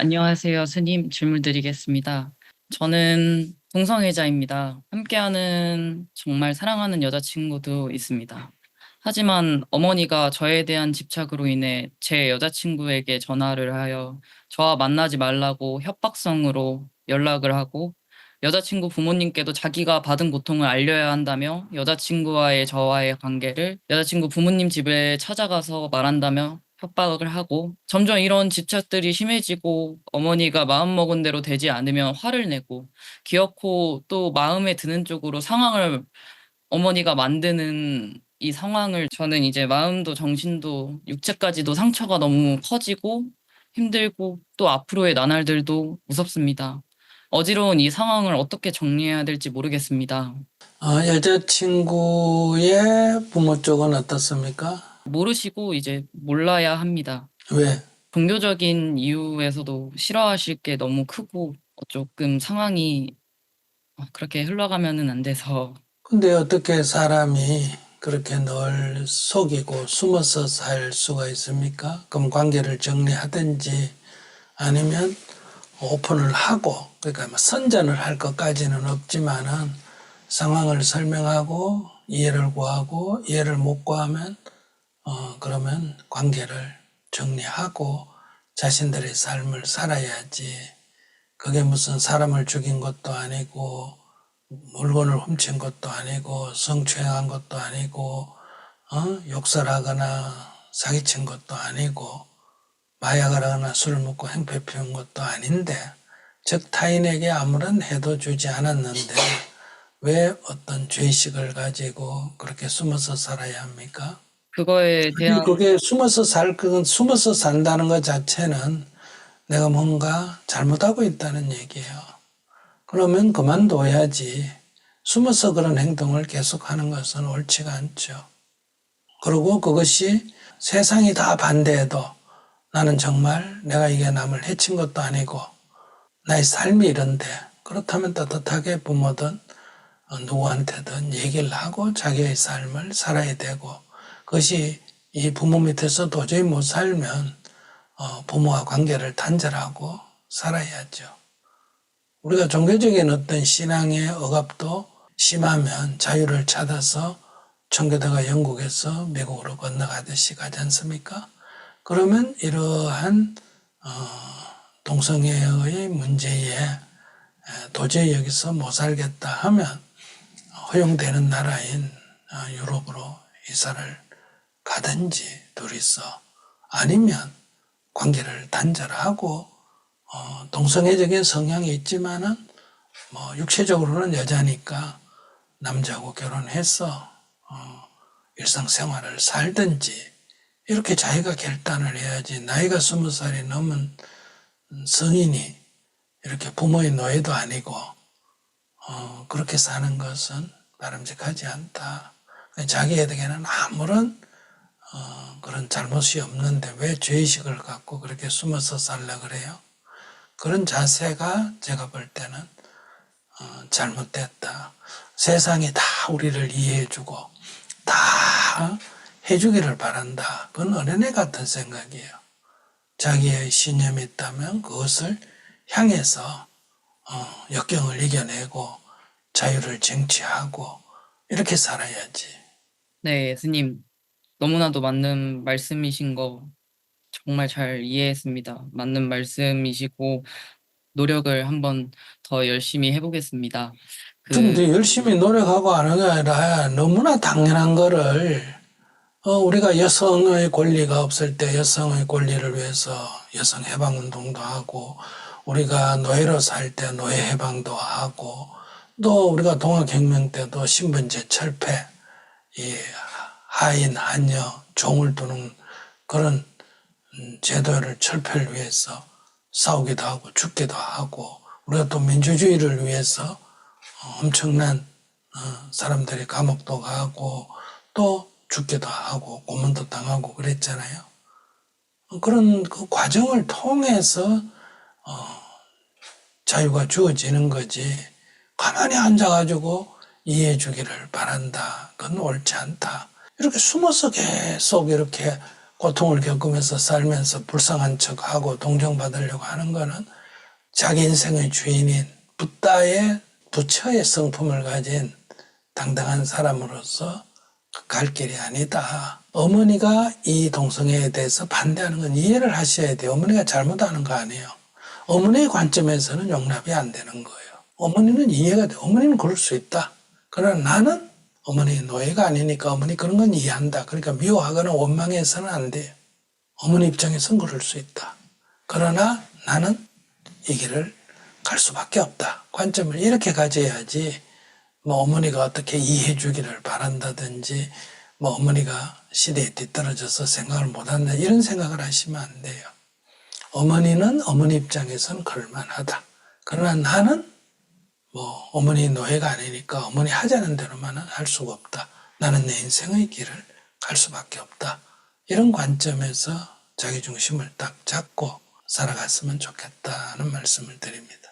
안녕하세요, 스님. 질문 드리겠습니다. 저는 동성애자입니다. 함께하는 정말 사랑하는 여자친구도 있습니다. 하지만 어머니가 저에 대한 집착으로 인해 제 여자친구에게 전화를 하여 저와 만나지 말라고 협박성으로 연락을 하고 여자친구 부모님께도 자기가 받은 고통을 알려야 한다며 여자친구와의 저와의 관계를 여자친구 부모님 집에 찾아가서 말한다며 협박을 하고 점점 이런 집착들이 심해지고 어머니가 마음먹은 대로 되지 않으면 화를 내고 기어코 또 마음에 드는 쪽으로 상황을 어머니가 만드는 이 상황을 저는 이제 마음도 정신도 육체까지도 상처가 너무 커지고 힘들고 또 앞으로의 나날들도 무섭습니다. 어지러운 이 상황을 어떻게 정리해야 될지 모르겠습니다. 어, 여자친구의 부모 쪽은 어떻습니까? 모르시고 이제 몰라야 합니다. 왜? 종교적인 이유에서도 싫어하실 게 너무 크고 조금 상황이 어, 그렇게 흘러가면은 안 돼서 근데 어떻게 사람이 그렇게 늘 속이고 숨어서 살 수가 있습니까? 그럼 관계를 정리하든지 아니면 오픈을 하고 그러니까 뭐 선전을 할 것까지는 없지만은 상황을 설명하고 이해를 구하고 이해를 못 구하면 어 그러면 관계를 정리하고 자신들의 삶을 살아야지 그게 무슨 사람을 죽인 것도 아니고 물건을 훔친 것도 아니고 성추행한 것도 아니고 어? 욕설하거나 사기친 것도 아니고 마약을 하거나 술을 먹고 행패 피운 것도 아닌데 즉 타인에게 아무런 해도 주지 않았는데 왜 어떤 죄의식을 가지고 그렇게 숨어서 살아야 합니까? 그거에 대한 그게 숨어서 살 그건 숨어서 산다는 것 자체는 내가 뭔가 잘못하고 있다는 얘기예요. 그러면 그만둬야지. 숨어서 그런 행동을 계속하는 것은 옳지가 않죠. 그리고 그것이 세상이 다 반대해도 나는 정말 내가 이게 남을 해친 것도 아니고 나의 삶이 이런데 그렇다면 떳떳하게 부모든 어, 누구한테든 얘기를 하고 자기의 삶을 살아야 되고 그것이 이 부모 밑에서 도저히 못 살면 어, 부모와 관계를 단절하고 살아야죠. 우리가 종교적인 어떤 신앙의 억압도 심하면 자유를 찾아서 청교도가 영국에서 미국으로 건너가듯이 가지 않습니까? 그러면 이러한 어, 동성애의 문제에 에, 도저히 여기서 못 살겠다 하면 허용되는 나라인 어, 유럽으로 이사를 가든지 둘이서 아니면 관계를 단절하고 어, 동성애적인 성향이 있지만은 뭐 육체적으로는 여자니까 남자하고 결혼해서 어, 일상생활을 살든지 이렇게 자기가 결단을 해야지 나이가 스무 살이 넘은 성인이 이렇게 부모의 노예도 아니고 어, 그렇게 사는 것은 바람직하지 않다. 자기에게는 아무런 어, 그런 잘못이 없는데 왜 죄의식을 갖고 그렇게 숨어서 살려 그래요? 그런 자세가 제가 볼 때는 어, 잘못됐다. 세상이 다 우리를 이해해주고 다 해주기를 바란다. 그건 어린애 같은 생각이에요. 자기의 신념이 있다면 그것을 향해서 어, 역경을 이겨내고 자유를 쟁취하고 이렇게 살아야지. 네, 스님 너무나도 맞는 말씀이신 거 정말 잘 이해했습니다. 맞는 말씀이시고 노력을 한번 더 열심히 해보겠습니다. 그 근데 열심히 노력하고 하는 게 아니라 너무나 당연한 거를 어, 우리가 여성의 권리가 없을 때 여성의 권리를 위해서 여성 해방 운동도 하고 우리가 노예로 살 때 노예 해방도 하고 또 우리가 동학혁명 때도 신분제 철폐, 이 하인, 한여, 종을 두는 그런 음, 제도를 철폐를 위해서 싸우기도 하고 죽기도 하고 우리가 또 민주주의를 위해서 어, 엄청난 어, 사람들이 감옥도 가고 또 죽기도 하고 고문도 당하고 그랬잖아요. 어, 그런 그 과정을 통해서 어, 자유가 주어지는 거지. 가만히 앉아가지고 이해해 주기를 바란다. 그건 옳지 않다. 이렇게 숨어서 계속 이렇게 고통을 겪으면서 살면서 불쌍한 척하고 동정받으려고 하는 거는 자기 인생의 주인인 붓다의 부처의 성품을 가진 당당한 사람으로서 갈 길이 아니다. 어머니가 이 동성애에 대해서 반대하는 건 이해를 하셔야 돼요. 어머니가 잘못하는 거 아니에요. 어머니의 관점에서는 용납이 안 되는 거예요. 어머니는 이해가 돼. 어머니는 그럴 수 있다. 그러나 나는 어머니 노예가 아니니까 어머니 그런 건 이해한다. 그러니까 미워하거나 원망해서는 안 돼요. 어머니 입장에서는 그럴 수 있다. 그러나 나는 이 길을 갈 수밖에 없다. 관점을 이렇게 가져야지 뭐 어머니가 어떻게 이해해 주기를 바란다든지 뭐 어머니가 시대에 뒤떨어져서 생각을 못한다 이런 생각을 하시면 안 돼요. 어머니는 어머니 입장에서는 그럴만하다. 그러나 나는 뭐 어머니 노예가 아니니까 어머니 하자는 대로만은 할 수가 없다. 나는 내 인생의 길을 갈 수밖에 없다. 이런 관점에서 자기 중심을 딱 잡고 살아갔으면 좋겠다는 말씀을 드립니다.